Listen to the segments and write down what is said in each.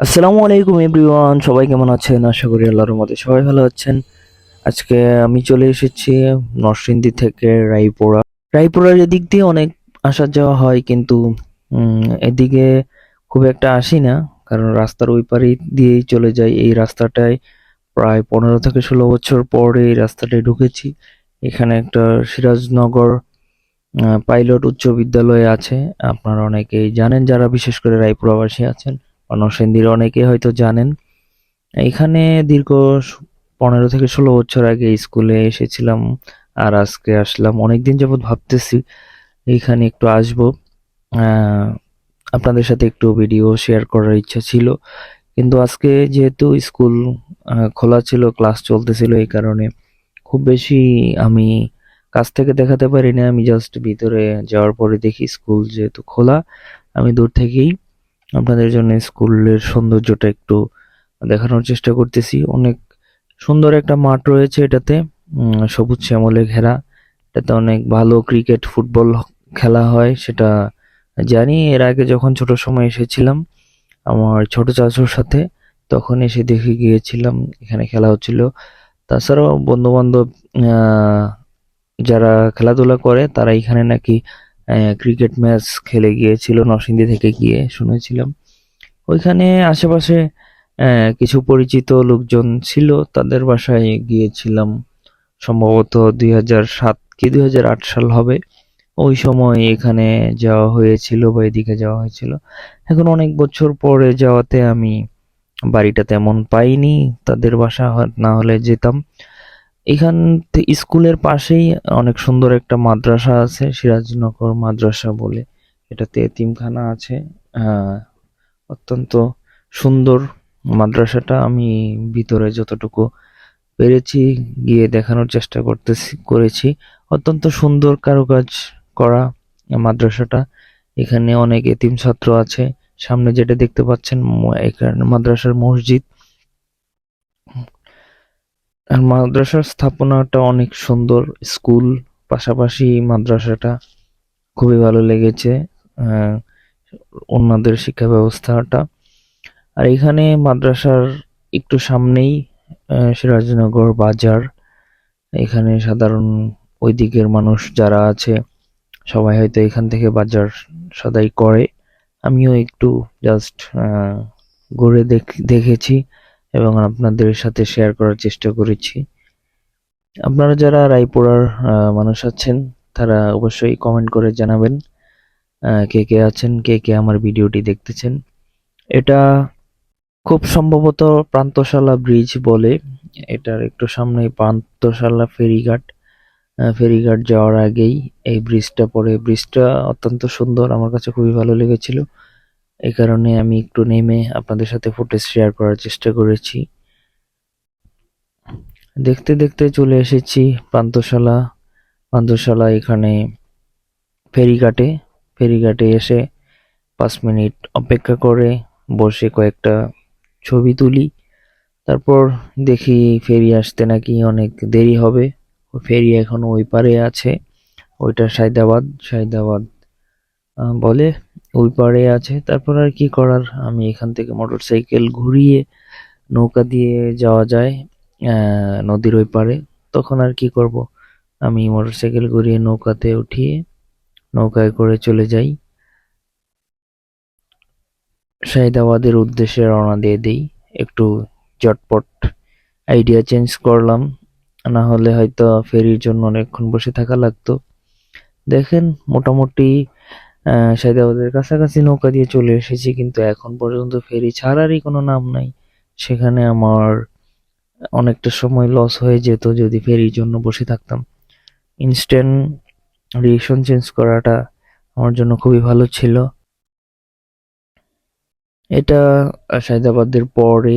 আসসালামু আলাইকুম এভরিওয়ান, সবাই কেমন আছেন? আশা করি আল্লাহর মধ্যে সবাই ভালো আছেন। আজকে আমি চলে এসেছি নরসিংদী থেকে রায়পুরা। রায়পুরার এদিক দিয়ে অনেক আসা যাওয়া হয়, কিন্তু এদিকে খুব একটা আসি না, কারণ রাস্তার ওই পারে দিয়েই চলে যাই। এই রাস্তাটায় প্রায় পনেরো থেকে ষোলো বছর পরে এই রাস্তাটায় ঢুকেছি। এখানে একটা সিরাজনগর পাইলট উচ্চ বিদ্যালয় আছে। আপনারা অনেকেই জানেন যারা বিশেষ করে রায়পুরাবাসী আছেন নরসিংদীর অনেকে হয়তো জানেন। এখানে দীর্ঘ পনেরো থেকে ষোলো বছর আগে স্কুলে এসেছিলাম আর আজকে আসলাম। অনেকদিন যাবৎ ভাবতেছি এখানে একটু আসব। আপনাদের সাথে একটু ভিডিও শেয়ার করার ইচ্ছা ছিল। কিন্তু আজকে যেহেতু স্কুল খোলা ছিল, ক্লাস চলতেছিল এই কারণে খুব বেশি আমি কাছ থেকে দেখাতে পারি না আমি জাস্ট ভিতরে যাওয়ার পরে দেখি স্কুল যেহেতু খোলা, আমি দূর থেকেই আপনাদের জন্য স্কুলের সৌন্দর্যটা একটু দেখানোর চেষ্টা করতেছি। অনেক সুন্দর একটা মাঠ রয়েছে এটাতে সবুজ শ্যামলে ঘেরা, এটাতে অনেক ভালো ক্রিকেট ফুটবল খেলা হয়, সেটা জানি। এর আগে যখন ছোট সময় এসেছিলাম আমার ছোট চাচুর সাথে, তখন এসে দেখে গিয়েছিলাম, এখানে খেলা হচ্ছিল। তাছাড়াও বন্ধু বান্ধব যারা খেলাধুলা করে, তারা এখানে নাকি ক্রিকেট ম্যাচ খেলে গিয়েছিল, নরসিংদী থেকে গিয়ে শুনেছিলাম। ওইখানে আশেপাশে কিছু পরিচিত লোকজন ছিল, তাদের বাসায় গিয়েছিলাম। সম্ভবত দুই হাজার সাত কি দুই হাজার আট সাল হবে। ওই সময় এখানে যাওয়া হয়েছিল বা এদিকে যাওয়া হয়েছিল। এখন অনেক বছর পরে যাওয়াতে আমি বাড়িটা তেমন পাইনি। তাদের বাসা না হলে যেতাম। এখান স্কুলের পাশেই অনেক সুন্দর একটা মাদ্রাসা আছে সিরাজনগর মাদ্রাসা বলে। এটাতে এতিমখানা আছে। আহ, অত্যন্ত সুন্দর মাদ্রাসাটা আমি ভিতরে যতটুকু পেরেছি গিয়ে দেখানোর চেষ্টা করতেছি করেছি। অত্যন্ত সুন্দর কারুকাজ করা মাদ্রাসাটা। এখানে অনেক এতিম ছাত্র আছে। সামনে যেটা দেখতে পাচ্ছেন এখানে মাদ্রাসার মসজিদ। আর মাদ্রাসার স্থাপনাটা অনেক সুন্দর। স্কুল পাশাপাশি মাদ্রাসাটা খুবই ভালো লেগেছে ওনাদের শিক্ষা ব্যবস্থাটা। আর এখানে মাদ্রাসার একটু সামনেই সিরাজনগর বাজার। এখানে সাধারণ ওই দিকের মানুষ যারা আছে, সবাই হয়তো এখান থেকে বাজার সদাই করে। আমিও একটু জাস্ট ঘুরে দেখ- দেখেছি। এবং আপনাদের সাথে শেয়ার করার চেষ্টা করেছি। আপনারা যারা রায়পুরার মানুষ আছেন, তারা অবশ্যই কমেন্ট করে জানাবেন কে কে আছেন, কে কে আমার ভিডিওটি দেখতেছেন। এটা খুব সম্ভবত প্রান্তশালা ব্রিজ বলে। এটার একটু সামনে প্রান্তশালা ফেরিঘাট। ফেরিঘাট যাওয়ার আগেই এই ব্রিজটা পড়ে। ব্রিজটা অত্যন্ত সুন্দর, আমার কাছে খুবই ভালো লেগেছিল। এই কারণে আমি একটু নেমে আপনাদের সাথে ফুটেজ শেয়ার করার চেষ্টা করেছি। দেখতে দেখতে চলে এসেছি পান্থশালা। পান্থশালা এখানে ফেরিঘাটে। ফেরিঘাটে এসে পাঁচ মিনিট অপেক্ষা করে, বসে কয়েকটা ছবি তুলি। তারপর দেখি ফেরি আসতে নাকি অনেক দেরি হবে। ফেরি এখন ওই পারে আছে, ওইটা সায়দাবাদ। সায়দাবাদ বলে ওই পারে আছে। তারপর আর কি করার? আমি এখান থেকে মোটরসাইকেল ঘুরিয়ে নৌকা দিয়ে যাওয়া যায় নদীর ওই পারে তখন আর কি করব? আমি মোটরসাইকেল ঘুরিয়ে নৌকাতে উঠিয়ে নৌকায় করে চলে যাই। শাহিদাবাদের উদ্দেশ্যে রওনা দিয়ে দিই। একটু চটপট আইডিয়া চেঞ্জ করলাম। না হলে হয়তো ফেরির জন্য অনেকক্ষণ বসে থাকা লাগতো। দেখেন, মোটামুটি আহ, শাহিদাবাদের কাছাকাছি নৌকা দিয়ে চলে এসেছি কিন্তু এখন পর্যন্ত ফেরি ছাড়ারই কোনো নাম নাই। সেখানে আমার অনেকটা সময় লস হয়ে যেত যদি ফেরির জন্য বসে থাকতাম। ইনস্ট্যান্ট ডিরেকশন চেঞ্জ করাটা আমার জন্য খুবই ভালো ছিল। এটা আহ, সায়দাবাদের পরে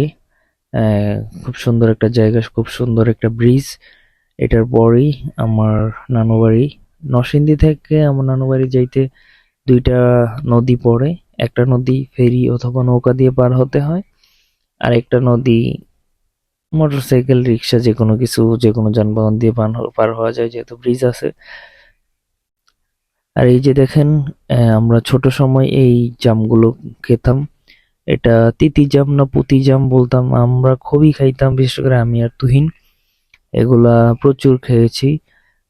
খুব সুন্দর একটা জায়গা খুব সুন্দর একটা ব্রিজ এটার পরেই আমার নানু বাড়ি নরসিংদী থেকে আমার নানু বাড়ি যাইতে দুইটা নদী পড়ে। একটা নদী ফেরি অথবা নৌকা দিয়ে পার হতে হয় আর একটা নদী মোটরসাইকেল, রিক্সা যে কোনো কিছু যে কোনো যানবাহন দিয়ে পার হওয়া যায়, যেহেতু ব্রিজ আছে। আর এই যে দেখেন আমরা ছোট সময় এই জামগুলো খেতাম। এটা তিতি জাম না পুতি জাম বলতাম। আমরা খুবই খাইতাম, বিশেষ করে আমি আর তুহিন। এগুলা প্রচুর খেয়েছি।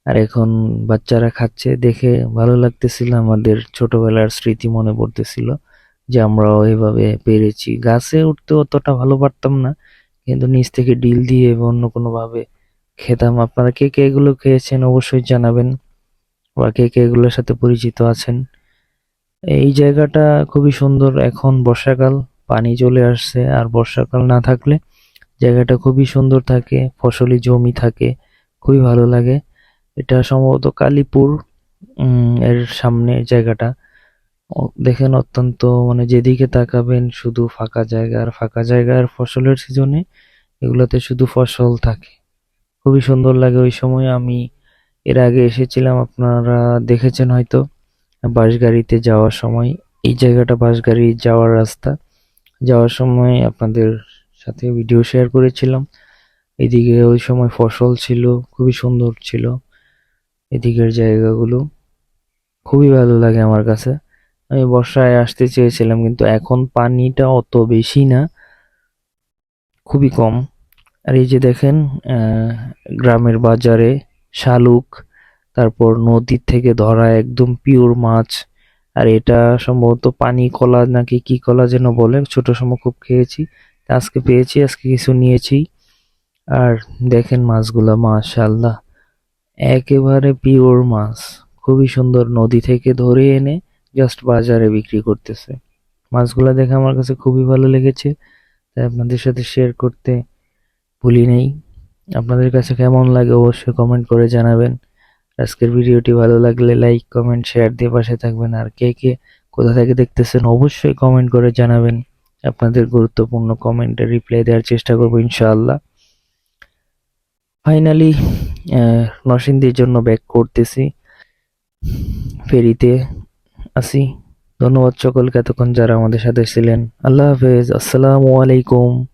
আর এখন বাচ্চারা খাচ্ছে দেখে ভালো লাগতেছিল, আমাদের ছোটবেলার স্মৃতি মনে পড়তেছিল যে আমরাও এভাবে পেরেছি। গাছে উঠতে অতটা ভালো পারতাম না, কিন্তু নিচ থেকে ডিল দিয়ে অন্য কোনো ভাবে খেতাম। আপনারা কে কে এগুলো খেয়েছেন অবশ্যই জানাবেন বা কে কে এগুলোর সাথে পরিচিত আছেন। এই জায়গাটা খুবই সুন্দর, এখন বর্ষাকাল, পানি চলে আসছে আর বর্ষাকাল না থাকলে জায়গাটা খুবই সুন্দর থাকে, ফসলি জমি থাকে, খুবই ভালো লাগে। এটা সম্ভবত কালীপুর এর সামনে জায়গাটা। দেখেন অত্যন্ত মানে যেদিকে তাকাবেন শুধু ফাঁকা জায়গা, আর ফাঁকা জায়গা আর ফসলের সিজনে এগুলোতে শুধু ফসল থাকে। খুবই সুন্দর লাগে ওই সময়। আমি এর আগে এসেছিলাম, আপনারা দেখেছেন হয়তো বাস গাড়িতে যাওয়ার সময়। এই জায়গাটা বাস গাড়ি যাওয়ার রাস্তা। যাওয়ার সময় আপনাদের সাথে ভিডিও শেয়ার করেছিলাম। এদিকে ওই সময় ফসল ছিল, খুবই সুন্দর ছিল। এদিকের জায়গাগুলো। খুবই ভালো লাগে আমার কাছে। আমি বর্ষায় আসতে চেয়েছিলাম, কিন্তু এখন পানিটা অত বেশি না। খুবই কম। আর এই যে দেখেন গ্রামের বাজারে শালুক, তারপর নদীর থেকে ধরা একদম পিওর মাছ। আর এটা সম্ভবত পানি কলা নাকি কি কলা যেন বলে, ছোট সময় খুব খেয়েছি আজকে পেয়েছি, আজকে কিছু নিয়েছি। আর দেখেন মাছগুলা মাশাআল্লাহ একেবারে পিওর মাছ। খুবই সুন্দর নদী থেকে ধরে এনে জাস্ট বাজারে বিক্রি করতেছে। মাছগুলা দেখে আমার কাছে খুবই ভালো লেগেছে। তাই আপনাদের সাথে শেয়ার করতে ভুলি নেই। আপনাদের কাছে কেমন লাগে অবশ্যই কমেন্ট করে জানাবেন। আজকের ভিডিওটি ভালো লাগলে লাইক কমেন্ট শেয়ার দিয়ে পাশে থাকবেন। আর কে কে কোথা থেকে দেখতেছেন অবশ্যই কমেন্ট করে জানাবেন। আপনাদের গুরুত্বপূর্ণ কমেন্টে রিপ্লাই দেওয়ার চেষ্টা করব ইনশাআল্লাহ। ফাইনালি নরসিংদীর জন্য ব্যাক করতেছি। ফেরিতে আসি ধন্যবাদ সকলকে এতক্ষণ যারা আমাদের সাথে ছিলেন। আল্লাহ হাফেজ। আসসালামু আলাইকুম।